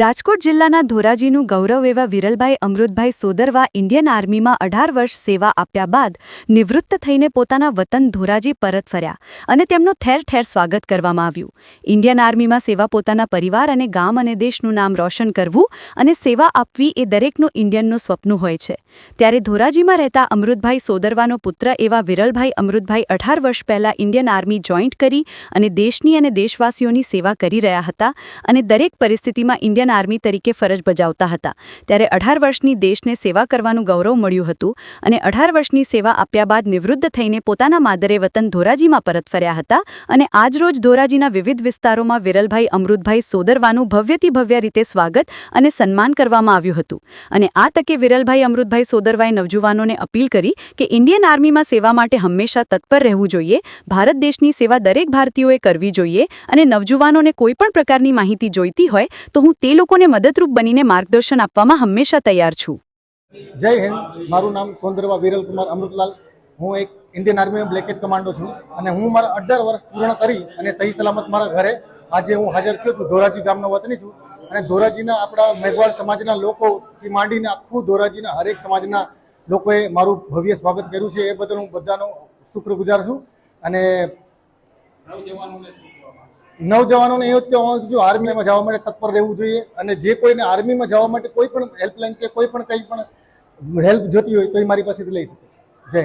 રાજકોટ જિલ્લાના ધોરાજીનું ગૌરવ એવા વિરલભાઈ અમૃતભાઈ સોદરવા ઇન્ડિયન આર્મીમાં અઢાર વર્ષ સેવા આપ્યા બાદ નિવૃત્ત થઈને પોતાના વતન ધોરાજી પરત ફર્યા અને તેમનું ઠેર ઠેર સ્વાગત કરવામાં આવ્યું. ઇન્ડિયન આર્મીમાં સેવા પોતાના પરિવાર અને ગામ અને દેશનું નામ રોશન કરવું અને સેવા આપવી એ દરેકનું ઇન્ડિયનનું સ્વપ્ન હોય છે. ત્યારે ધોરાજીમાં રહેતા અમૃતભાઈ સોદરવાનો પુત્ર એવા વિરલભાઈ અમૃતભાઈ અઢાર વર્ષ પહેલા ઇન્ડિયન આર્મી જોઈન્ટ કરી અને દેશની અને દેશવાસીઓની સેવા કરી રહ્યા હતા અને દરેક પરિસ્થિતિમાં ઇન્ડિયન આર્મી તરીકે ફરજ બજાવતા હતા. ત્યારે અઢાર વર્ષની દેશને સેવા કરવાનું ગૌરવ મળ્યું હતું અને અઢાર વર્ષની સેવા આપ્યા બાદ નિવૃત્ત થઈને પોતાના માદરે વતન ધોરાજીમાં પરત ફર્યા હતા અને આજરોજ ધોરાજીના વિવિધ વિસ્તારોમાં વિરલભાઈ, અમૃતભાઈ સોદરવાનું ભવ્યથી ભવ્ય રીતે સ્વાગત અને સન્માન કરવામાં આવ્યું હતું. અને આ તકે વિરલભાઈ, અમૃતભાઈ સોદરવાએ નવજુવાનોને અપીલ કરી કે ઇન્ડિયન આર્મીમાં સેવા માટે હંમેશા તત્પર રહેવું જોઈએ, ભારત દેશની સેવા દરેક ભારતીયોએ કરવી જોઈએ અને નવજુવાનોને કોઈપણ પ્રકારની માહિતી જોઈતી હોય તો હું તે લોકોને મદદરૂપ બનીને માર્ગદર્શન આપવામાં હંમેશા તૈયાર છું. જય હિન્દ. મારું નામ સોંદરવા વિરલકુમાર અમૃતલાલ. હું એક ઇન્ડિયન આર્મીનો બ્લેકેટ કમાન્ડો છું અને હું મારા અઢાર વર્ષ પૂર્ણ કરી અને સહી સલામત મારા ઘરે આજે હું હાજર થયો છું. ધોરાજી ગામનો વતની છું અને ધોરાજીના આપણા મેઘવાળ સમાજના લોકોથી માંડીને આખું ધોરાજીના હરેક સમાજના લોકોએ મારું ભવ્ય સ્વાગત કર્યું છે. એ બદલ હું બધાનો શુક્રગુજાર છું અને નવજવાનોને એવું જ કહેવાનું છું આર્મીમાં જવા માટે તત્પર રહેવું જોઈએ અને જે કોઈને આર્મીમાં જવા માટે કોઈ પણ હેલ્પલાઇન કે કોઈ પણ કંઈ પણ હેલ્પ જોતી હોય તો એ મારી પાસેથી લઈ શકે છે. જય